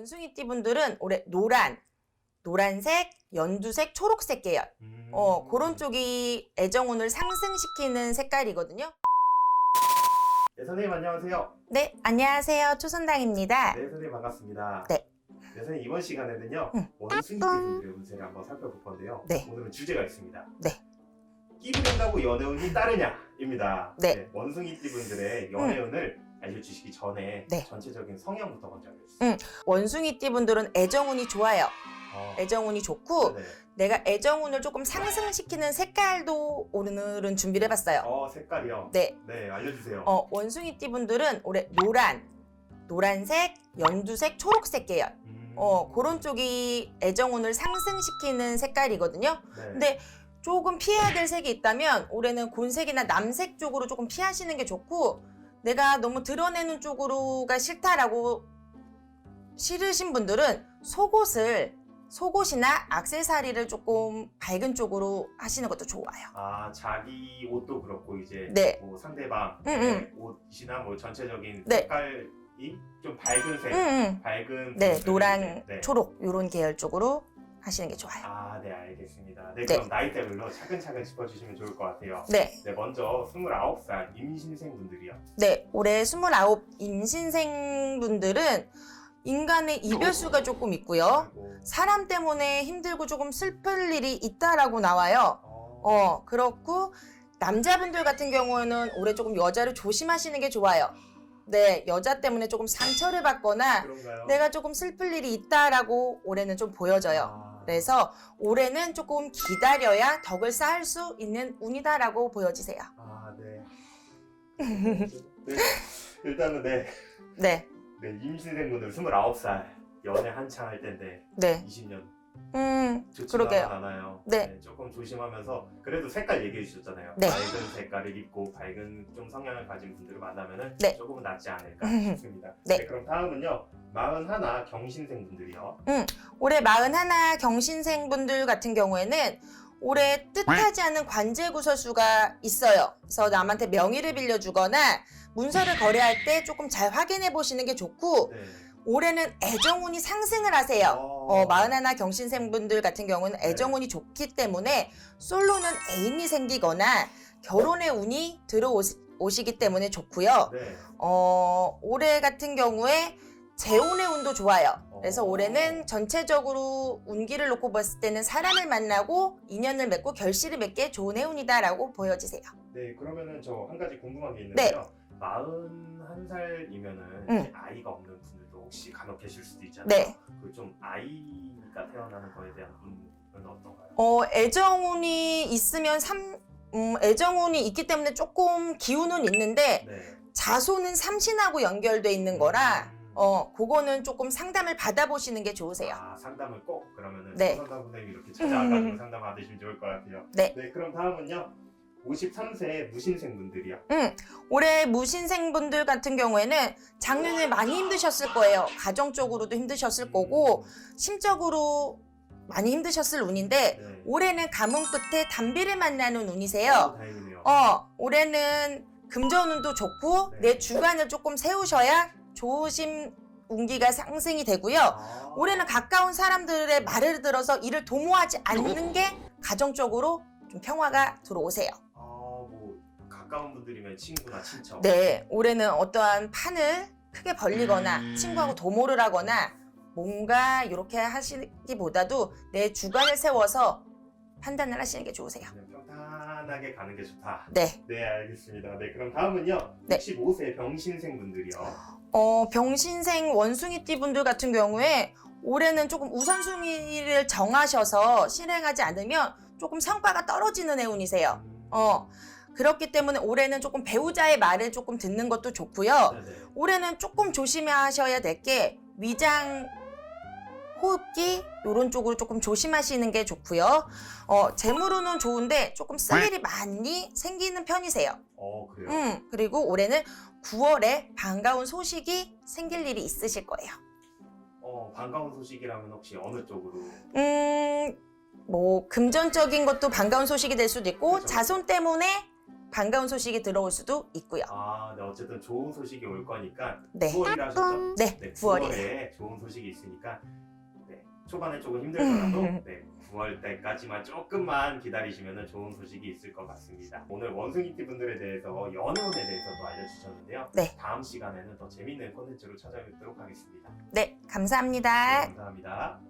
원숭이띠 분들은 올해 노란, 노란색, 연두색, 초록색 계열. 음. 어, 그런 쪽이 애정운을 상승시키는 색깔이거든요. 네, 선생님 안녕하세요. 네, 안녕하세요. 초선당입니다. 네, 선생님 반갑습니다. 네. 네, 선생님 이번 시간에는요. 응. 원숭이 분들의 운세를 한번 살펴볼 건데요. 네. 오늘은 주제가 있습니다. 네. 끼부린다고 연애운이 따르냐입니다. 네. 원숭이 띠 분들의 연애운을 알려주시기 전에 네. 전체적인 성향부터 먼저 알려주세요. 응. 원숭이 띠 분들은 애정운이 좋아요. 어, 애정운이 좋고 네. 내가 애정운을 조금 상승시키는 색깔도 오늘은 준비를 해봤어요. 어, 색깔이요. 네, 네, 알려주세요. 어, 원숭이 띠 분들은 올해 노란, 노란색, 연두색, 초록색 계열. 음. 어, 그런 쪽이 애정운을 상승시키는 색깔이거든요. 네. 근데 조금 피해야 될 색이 있다면 올해는 곤색이나 남색 쪽으로 조금 피하시는 게 좋고 내가 너무 드러내는 쪽으로가 싫다라고 싫으신 분들은 속옷을 속옷이나 악세사리를 조금 밝은 쪽으로 하시는 것도 좋아요. 아 자기 옷도 그렇고 이제 네. 뭐 상대방 응, 응. 옷이나 뭐 전체적인 네. 색깔이 좀 밝은색, 응, 응. 밝은 네, 이제, 네. 초록 이런 계열 쪽으로 하시는 게 좋아요. 아, 네, 알겠습니다. 네, 네. 그럼 나이대별로 차근차근 짚어주시면 좋을 것 같아요. 네, 네, 먼저 29살 임신생 분들이요. 네. 올해 29 임신생 분들은 인간의 이별수가 조금 있고요. 그리고, 사람 때문에 힘들고 조금 슬플 일이 있다라고 나와요. 어, 어, 그렇고 남자분들 같은 경우에는 올해 조금 여자를 조심하시는 게 좋아요. 네, 여자 때문에 조금 상처를 받거나 그런가요? 내가 조금 슬플 일이 있다라고 올해는 좀 보여져요. 아, 그래서 올해는 조금 기다려야 덕을 쌓을 수 있는 운이다라고 보여지세요. 아, 네. 네, 일단은 네, 네, 네 임신생 분들 29살 연애 한창 할 때인데 네. 20년 음, 그러게요. 않아요. 네. 조금 조심하면서 그래도 색깔 얘기해 주셨잖아요. 네. 밝은 색깔을 입고 밝은 좀 성향을 가진 분들을 만나면은 네. 조금은 낫지 않을까 음. 싶습니다. 네. 그럼 다음은요. 41 경신생 분들이요. 올해 41 경신생 분들 같은 경우에는 올해 뜻하지 않은 관제 구설수가 있어요. 그래서 남한테 명의를 빌려주거나 문서를 거래할 때 조금 잘 확인해 보시는 게 좋고 네. 올해는 애정운이 상승을 하세요. 어, 41 경신생 분들 같은 경우는 네. 애정운이 좋기 때문에 솔로는 애인이 생기거나 결혼의 운이 들어오시기 때문에 좋고요. 네. 어, 올해 같은 경우에 재혼의 운도 좋아요. 그래서 어. 올해는 전체적으로 운기를 놓고 봤을 때는 사람을 만나고 인연을 맺고 결실을 맺게 좋은 해운이다라고 보여지세요. 네, 그러면은 저 한 가지 궁금한 게 네. 있는데요. 41살이면은 음. 아이가 없는 분들도 혹시 간혹 계실 수도 있잖아요. 네. 그좀 아이가 태어나는 거에 대한 운은 어떤가요? 어, 애정운이 있으면 삼, 음, 애정운이 있기 때문에 조금 기운은 있는데 네. 자손은 삼신하고 연결돼 있는 거라 음. 어, 그거는 조금 상담을 받아보시는 게 좋으세요. 아, 상담을 꼭 그러면은 네. 상담 선생님이 이렇게 찾아가지고 상담 받으시면 좋을 것 같아요. 네. 그럼 다음은요. 53세 무신생 분들이요. 올해 무신생분들 같은 경우에는 작년에 많이 힘드셨을 거예요. 가정적으로도 힘드셨을 거고 심적으로 많이 힘드셨을 운인데 네. 올해는 가뭄 끝에 단비를 만나는 어, 운이세요. 다행이네요. 어, 올해는 금전운도 좋고 네. 내 주관을 조금 세우셔야 좋으신 운기가 상승이 되고요. 아. 올해는 가까운 사람들의 말을 들어서 일을 도모하지 않는 게 가정적으로 좀 평화가 들어오세요. 가까운 분들이면 친구나 친척. 네, 올해는 어떠한 판을 크게 벌리거나 음. 친구하고 도모를 하거나 뭔가 이렇게 하시기보다도 내 주관을 세워서 판단을 하시는 게 좋으세요. 그냥 평탄하게 가는 게 좋다. 네, 네, 알겠습니다. 네, 그럼 다음은요. 네. 65세 병신생 분들이요. 어, 병신생 원숭이띠 분들 같은 경우에 올해는 조금 우선순위를 정하셔서 실행하지 않으면 조금 성과가 떨어지는 해운이세요. 음. 어, 그렇기 때문에 올해는 조금 배우자의 말을 조금 듣는 것도 좋고요. 네네. 올해는 조금 조심하셔야 될 게 위장 호흡기 이런 쪽으로 조금 조심하시는 게 좋고요. 어, 재물운은 좋은데 조금 쓸 일이 많이 생기는 편이세요. 어, 그래요. 음, 그리고 올해는 9월에 반가운 소식이 생길 일이 있으실 거예요. 어, 반가운 소식이라면 혹시 어느 쪽으로? 음, 뭐 금전적인 것도 반가운 소식이 될 수도 있고 그죠. 자손 때문에 반가운 소식이 들어올 수도 있고요. 아, 네, 어쨌든 좋은 소식이 올 거니까 네. 9월이라 하셨죠? 네, 네, 9월이에요. 9월에 좋은 소식이 있으니까 네, 초반에 조금 힘들더라도 네, 9월 때까지만 조금만 기다리시면 좋은 소식이 있을 것 같습니다. 오늘 원숭이띠 분들에 대해서 연애운에 대해서도 알려주셨는데요. 네. 다음 시간에는 더 재밌는 콘텐츠로 찾아뵙도록 하겠습니다. 네, 감사합니다. 네, 감사합니다.